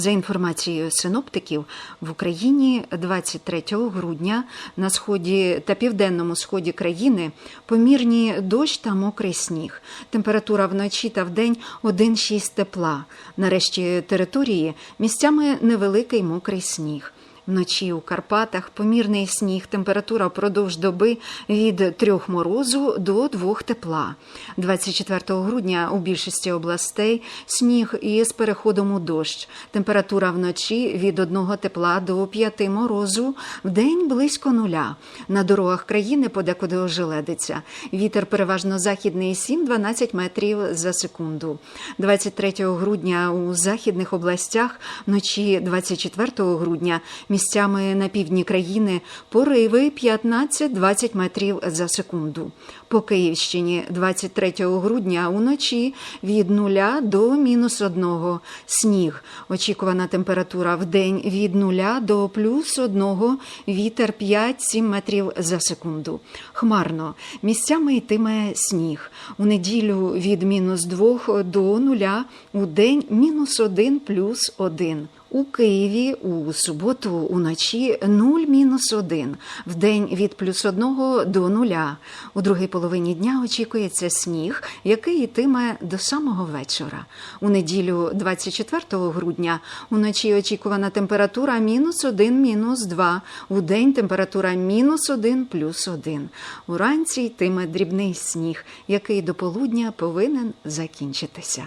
За інформацією синоптиків, в Україні 23 грудня на сході та південному сході країни помірні дощ та мокрий сніг. Температура вночі та вдень 1,6 тепла. Нарешті території місцями невеликий мокрий сніг. Вночі у Карпатах помірний сніг, температура впродовж доби від 3 морозу до 2 тепла. 24 грудня у більшості областей сніг із переходом у дощ. Температура вночі від 1 тепла до 5 морозу, вдень близько нуля. На дорогах країни подекуди ожеледиться. Вітер переважно західний 7-12 метрів за секунду. 23 грудня у західних областях, вночі 24 грудня місцями на півдні країни пориви 15-20 метрів за секунду. По Київщині 23 грудня уночі від 0 до мінус 1 сніг. Очікувана температура в день від 0 до плюс 1, вітер 5-7 метрів за секунду. Хмарно. Місцями йтиме сніг. У неділю від мінус 2 до 0, у день мінус 1 плюс 1. У Києві у суботу уночі 0-1, в день від плюс 1 до 0. У другій половині дня очікується сніг, який йтиме до самого вечора. У неділю 24 грудня уночі очікувана температура мінус 1, мінус 2, у день температура мінус 1, плюс 1. Уранці йтиме дрібний сніг, який до полудня повинен закінчитися.